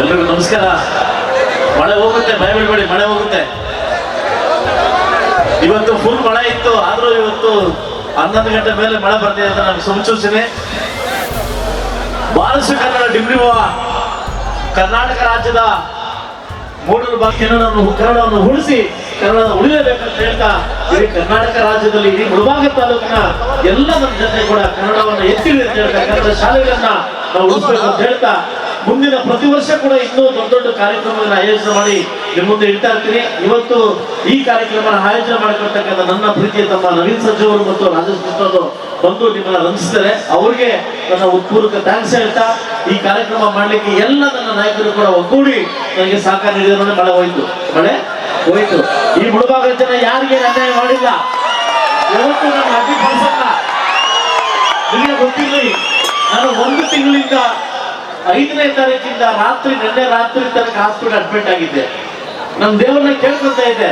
ಎಲ್ರಿಗೂ ನಮಸ್ಕಾರ. ಮಳೆ ಹೋಗುತ್ತೆ, ಭಯ ಬೀಳ್ಬೇಡಿ, ಮಳೆ ಹೋಗುತ್ತೆ. ಇವತ್ತು ಫುಲ್ ಮಳೆ ಇತ್ತು, ಆದ್ರೂ ಇವತ್ತು ಹನ್ನೊಂದು ಗಂಟೆ ಮೇಲೆ ಮಳೆ ಬರ್ತಿದೆ ಅಂತ ನಾನು ಸುಮಸೂಚನೆ ಬಾಲಸು ಕನ್ನಡ ಡಿಬ್ರಿವ ಕರ್ನಾಟಕ ರಾಜ್ಯದ ಮೂಡಲು ಕನ್ನಡವನ್ನು ಕನ್ನಡವನ್ನು ಉಳಿಸಿ, ಕನ್ನಡ ಉಳಿಯಬೇಕಂತ ಹೇಳ್ತಾ ಇಡೀ ಕರ್ನಾಟಕ ರಾಜ್ಯದಲ್ಲಿ ಇಡೀ ಮುಳಬಾಗ ತಾಲೂಕಿನ ಎಲ್ಲ ನಮ್ಮ ಜನತೆ ಕೂಡ ಕನ್ನಡವನ್ನು ಎತ್ತಿ ಅಂತ ಹೇಳ್ತಾ, ಕನ್ನಡ ಶಾಲೆಗಳನ್ನ ನಾವು ಉಳಿಸ್ಬೇಕು ಅಂತ ಹೇಳ್ತಾ ಮುಂದಿನ ಪ್ರತಿ ವರ್ಷ ಕೂಡ ಇನ್ನೂ ದೊಡ್ಡ ದೊಡ್ಡ ಕಾರ್ಯಕ್ರಮಗಳನ್ನು ಆಯೋಜನೆ ಮಾಡಿ ನಿಮ್ಮ ಮುಂದೆ ಇಡ್ತಾ ಇರ್ತೀನಿ. ಇವತ್ತು ಈ ಕಾರ್ಯಕ್ರಮ ಆಯೋಜನೆ ಮಾಡಿಕೊಳ್ತಕ್ಕಂಥ ನನ್ನ ಪ್ರೀತಿಯ ತಮ್ಮ ನವೀನ್ ಸಜ್ಜು ಅವರು ಮತ್ತು ರಾಜೇಶ್ ಕೃಷ್ಣ ಬಂದು ನಿಮ್ಮನ್ನ ರಂಜಿಸ್ತಾರೆ. ಅವ್ರಿಗೆ ನನ್ನ ಉತ್ಪೂರ್ವಕ ಥ್ಯಾಂಕ್ಸ್ ಹೇಳ್ತಾ, ಈ ಕಾರ್ಯಕ್ರಮ ಮಾಡಲಿಕ್ಕೆ ಎಲ್ಲ ನನ್ನ ನಾಯಕರು ಕೂಡ ಒಗ್ಗೂಡಿ ನನಗೆ ಸಹಕಾರ ನೀಡಿದ್ರೆ ಮಳೆ ಹೋಯ್ತು. ಮಳೆ? ಹೋಯ್ತು. ಈ ಮುಳುಭಾಗದ ಜನ ಯಾರಿಗೆ ಅನ್ಯಾಯ ಮಾಡಿಲ್ಲ? ಯಾವತ್ತೂ ನನ್ನ ಅಡ್ಡಿಪಡಿಸಲ್ಲ ನಿಮಗೆ ಗೊತ್ತಿರಲಿ, ನಾನು ಒಂದು ತಿಂಗಳಿಂದ ಐದನೇ ತಾರೀಕಿಂದ ರಾತ್ರಿ, ನಿನ್ನೆ ರಾತ್ರಿ ತನಕ ಹಾಸ್ಪಿಟಲ್ ಅಡ್ಮಿಟ್ ಆಗಿದ್ದೆ. ನಮ್ಮ ದೇವರನ್ನ ಕೇಳ್ಕೊತಾ ಇದ್ದೆ.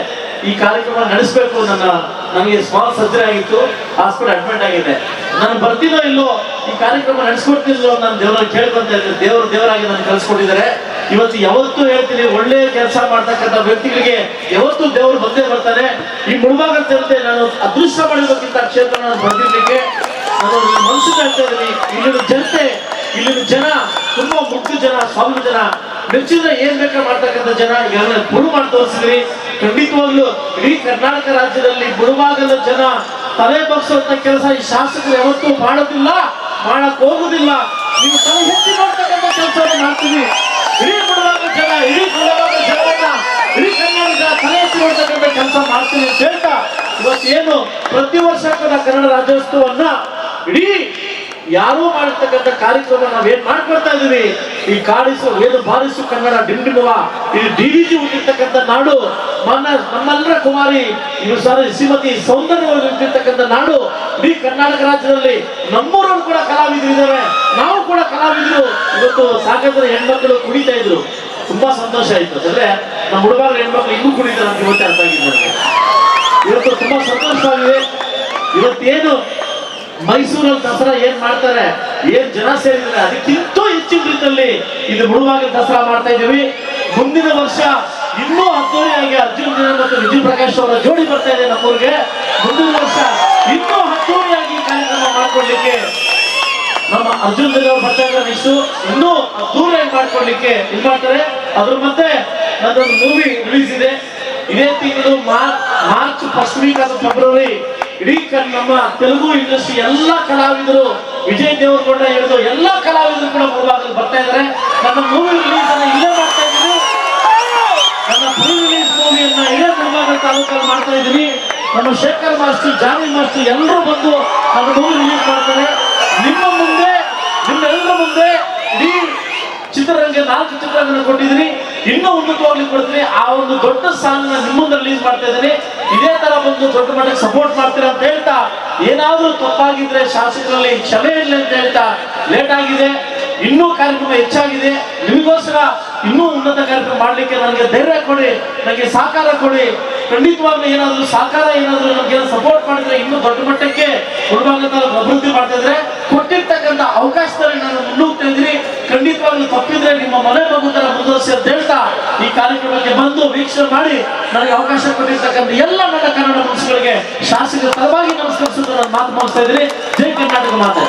ಈ ಕಾರ್ಯಕ್ರಮ ನಡೆಸಬೇಕು ನನ್ನ, ನನಗೆ ಸ್ಮಾಲ್ ಸರ್ಜರಿ ಆಗಿತ್ತು, ಹಾಸ್ಪಿಟಲ್ ಅಡ್ಮಿಟ್ ಆಗಿದೆ ನಾನು ಬರ್ತೀನೋ ಇಲ್ಲೋ, ಈ ಕಾರ್ಯಕ್ರಮ ನಡೆಸ್ಕೊಡ್ತಿಲ್ಲೋ ನಾನು ದೇವರನ್ನ ಕೇಳ್ಕೊಂತ ಇದ್ದೆ. ದೇವ್ರ ದೇವರಾಗಿ ನಾನು ಕಳ್ಸಿಕೊಟ್ಟಿದ್ದಾರೆ. ಇವತ್ತು ಯಾವತ್ತೂ ಹೇಳ್ತೀನಿ ಒಳ್ಳೆಯ ಕೆಲಸ ಮಾಡ್ತಕ್ಕಂಥ ವ್ಯಕ್ತಿಗಳಿಗೆ ಯಾವತ್ತೂ ದೇವರು ಬಂದೇ ಬರ್ತಾರೆ ಈ ಮುಳುಭಾಗ ಜನತೆ ನಾನು ಅದೃಷ್ಟ ಮಾಡಿರ್ಬೇಕಿಂತ ಕ್ಷೇತ್ರ ನಾನು ಬಂದಿರ್ಲಿಕ್ಕೆ ನಾನು ಮನಸ್ಸು ಹೇಳ್ತಾ ಇದ್ದೀನಿ, ಇಲ್ಲಿನ ಜನತೆ, ಇಲ್ಲಿನ ಜನ ತುಂಬಾ ಮುಗ್ಧ ಜನ ಸ್ವಾಮಿ ಜನ ಮೆಚ್ಚಿದ್ರೆ ಏನ್ ಬೇಕಾ ಮಾಡ್ತಕ್ಕಂಥ ಜನ ಇವರನ್ನ ಗುರು ಮಾಡಿ ತೋರಿಸಿದ್ರಿ. ಖಂಡಿತವಾಗ್ಲು ಇಡೀ ಕರ್ನಾಟಕ ರಾಜ್ಯದಲ್ಲಿ ಗುರುವಾಗದ ಜನ ತಲೆ ಬಗ್ಸುವಂತ ಕೆಲಸ ಈ ಶಾಸಕರು ಯಾವತ್ತೂ ಮಾಡೋದಿಲ್ಲ, ಮಾಡಕ್ ಹೋಗುದಿಲ್ಲ. ನೀವು ತಲೆ ಹೆಚ್ಚಿ ಮಾಡ್ತಕ್ಕಂಥ ಕೆಲಸವನ್ನು ಮಾಡ್ತೀವಿ ಇಡೀ ಬುಡಭಾಗದ ಜನ, ಇಡೀ ಬುಡಭಾಗದ ಜನರನ್ನ ಇಡೀ ಕರ್ನಾಟಕ ತಲೆ ಹೆಚ್ಚಿ ಮಾಡ್ತಕ್ಕಂಥ ಕೆಲಸ ಮಾಡ್ತೀವಿ ಅಂತ ಹೇಳ್ತಾ, ಇವತ್ತೇನು ಪ್ರತಿ ವರ್ಷ ಕನ್ನಡ ರಾಜ್ಯೋತ್ಸವವನ್ನ ಇಡೀ ಯಾರೋ ಮಾಡಿರ್ತಕ್ಕಂಥ ಕಾರ್ಯಕ್ರಮ ನಾವೇನ್ ಮಾಡ್ಕೊಳ್ತಾ ಇದೀವಿ ಈ ಕಾಡಿಸು ಏನು ಬಾರಿಸು ಕನ್ನಡ ಡಿಂಡಿಮುವ ಡಿ ಜಿ ಹುಟ್ಟಿರ್ತಕ್ಕಂಥ ನಾಡು ಮನ್ನ ನಮ್ಮೆಲ್ಲರ ಕುಮಾರಿ ಇದು ಸಾರಿ ಶ್ರೀಮತಿ ಸೌಂದರ್ಯ ಹುಟ್ಟಿರ್ತಕ್ಕಂಥ ನಾಡು, ಇಡೀ ಕರ್ನಾಟಕ ರಾಜ್ಯದಲ್ಲಿ ನಮ್ಮೂರವ್ರು ಕೂಡ ಕಲಾವಿದರು ಇದ್ದಾರೆ. ನಾವು ಕೂಡ ಕಲಾವಿದರು. ಇವತ್ತು ಸಾಕಂದ್ರೆ ಹೆಣ್ಮಕ್ಳು ಕುಡಿತಾ ಇದ್ರು. ತುಂಬಾ ಸಂತೋಷ ಆಯ್ತು. ಅಂದ್ರೆ ನಮ್ಮ ಹುಡುಗರ ಹೆಣ್ಮಕ್ಳು ಇನ್ನೂ ಮೈಸೂರಲ್ಲಿ ದಸರಾ ಏನ್ ಮಾಡ್ತಾರೆ, ಏನ್ ಜನ ಸೇರಿದ್ರೆ ಅದಕ್ಕಿಂತ ಹೆಚ್ಚಿನ ರೀತಿಯಲ್ಲಿ ಇದು ಮುಳುವಾಗಿ ದಸರಾ ಮಾಡ್ತಾ ಇದೀವಿ ಮುಂದಿನ ವರ್ಷ ಇನ್ನೂ ಅದ್ದೂರಿಯಾಗಿ ಅರ್ಜುನ್ ಜನ ಮತ್ತು ವಿಜಯ್ ಪ್ರಕಾಶ್ ಅವರ ಜೋಡಿ ಬರ್ತಾ ಇದೆ ನಮ್ಮೂರಿಗೆ. ಮುಂದಿನ ವರ್ಷ ಇನ್ನೂ ಅದ್ದೂರಿಯಾಗಿ ಕಾರ್ಯಕ್ರಮ ಮಾಡ್ಕೊಡ್ಲಿಕ್ಕೆ ನಮ್ಮ ಅರ್ಜುನ್ ಜನ ಅವರು ಬರ್ತಾ ಇದ್ದಾರೆ ನೆಕ್ಸ್ಟ್ ಇನ್ನೂ ಅದ್ದೂರಿಯಾಗಿ ಮಾಡ್ಕೊಡ್ಲಿಕ್ಕೆ ಇದು ಮಾಡ್ತಾರೆ. ಅದ್ರ ಮತ್ತೆ ನನ್ನೊಂದು ಮೂವಿ ರಿಲೀಸ್ ಇದೆ. ಇದೇ ತಿಂಗಳು ಮಾರ್ಚ್ ಫಸ್ಟ್ ವೀಕ್ ಫೆಬ್ರವರಿ ಇಡೀ ನಮ್ಮ ತೆಲುಗು ಇಂಡಸ್ಟ್ರಿ ಎಲ್ಲ ಕಲಾವಿದರು ವಿಜಯ್ ದೇವರಕೊಂಡ ಹಿಡಿದು ಎಲ್ಲ ಕಲಾವಿದರು ಕೂಡ ಮುಂಭಾಗದಲ್ಲಿ ಬರ್ತಾ ಇದ್ದಾರೆ ನನ್ನ ಮೂವಿ ರಿಲೀಸ್ ಅನ್ನ ಇಲ್ಲೇ ಮಾಡ್ತಾ ಇದ್ದೀನಿ. ನನ್ನ ಪ್ರೀ ರಿಲೀಸ್ ಮೂವಿಯನ್ನ ಇಲ್ಲೇ ಮುಂಭಾಗದ ತಾಲೂಕಲ್ಲಿ ಮಾಡ್ತಾ ಇದ್ದೀನಿ. ನಮ್ಮ ಶೇಖರ್ ಮಾಸ್ತಿ ಜಾನಿ ಮಾಸ್ತಿ ಎಲ್ಲರೂ ಬಂದು ನನ್ನ ಮೂವಿ ರಿಲೀಸ್ ಮಾಡ್ತಾರೆ. ನಿಮ್ಮ ಮುಂದೆ, ನಿಮ್ಮೆಲ್ಲರ ಮುಂದೆ ಇಡೀ ಚಿತ್ರರಂಗ ನಾಲ್ಕು ಚಿತ್ರಗಳನ್ನು ಕೊಟ್ಟಿದ್ದೀನಿ. ಇನ್ನೂ ಉನ್ನತವಾಗಿ ಕೊಡ್ತೀನಿ. ಆ ಒಂದು ದೊಡ್ಡ ಸಾಂಗ್ ನಿಮ್ಮ ಮುಂದೆ ರಿಲೀಸ್ ಮಾಡ್ತಾ ಇದ್ದೀನಿ. ಇದೇ ತರ ಬಂದು ದೊಡ್ಡ ಮಟ್ಟಕ್ಕೆ ಸಪೋರ್ಟ್ ಮಾಡ್ತೀರಾ ಅಂತ ಹೇಳ್ತಾ, ಏನಾದ್ರೂ ತಪ್ಪಾಗಿದ್ರೆ ಶಾಸಕರಲ್ಲಿ ಕ್ಷಮೆ ಇರಲಿ ಅಂತ ಹೇಳ್ತಾ ಲೇಟ್ ಆಗಿದೆ, ಇನ್ನೂ ಕಾರ್ಯಕ್ರಮ ಹೆಚ್ಚಾಗಿದೆ, ನಿಮಗೋಸ್ಕರ ಇನ್ನೂ ಉನ್ನತ ಕಾರ್ಯಕ್ರಮ ಮಾಡ್ಲಿಕ್ಕೆ ನನಗೆ ಧೈರ್ಯ ಕೊಡಿ, ನನಗೆ ಸಹಕಾರ ಕೊಡಿ. ಖಂಡಿತವಾಗ್ಲೂ ಏನಾದರೂ ಸಹಕಾರ, ಏನಾದರೂ ನಮ್ಗೆ ಸಪೋರ್ಟ್ ಮಾಡಿದ್ರೆ ಇನ್ನೂ ದೊಡ್ಡ ಮಟ್ಟಕ್ಕೆ ತಾಲೂಕು ಅಭಿವೃದ್ಧಿ ಮಾಡ್ತಿದ್ರೆ ಕೊಟ್ಟಿರ್ತಕ್ಕಂಥ ಅವಕಾಶದಲ್ಲಿ ನಾನು ಮುನ್ನುಗ್ತಾ ಇದ್ದೀನಿ ಖಂಡಿತವಾಗ್ಲೂ ತಪ್ಪಿದ್ರೆ ನಿಮ್ಮ ಮನೆ ತರ ಅಂತ ಹೇಳ್ತಾ, ಈ ಕಾರ್ಯಕ್ರಮಕ್ಕೆ ಬಂದು ವೀಕ್ಷಣೆ ಮಾಡಿ ನನಗೆ ಅವಕಾಶ ಕೊಟ್ಟಿರ್ತಕ್ಕಂಥ ಎಲ್ಲ ನನ್ನ ಕನ್ನಡ ಮನಸ್ಸುಗಳಿಗೆ ಶಾಸಕರ ಪರವಾಗಿ ನಮಸ್ಕರಿಸುವುದು ನಾನು ಮಾತು ಮುಗಿಸ್ತಾ ಇದ್ದೀನಿ. ಜೈ ಕರ್ನಾಟಕ ಮಾತೆ.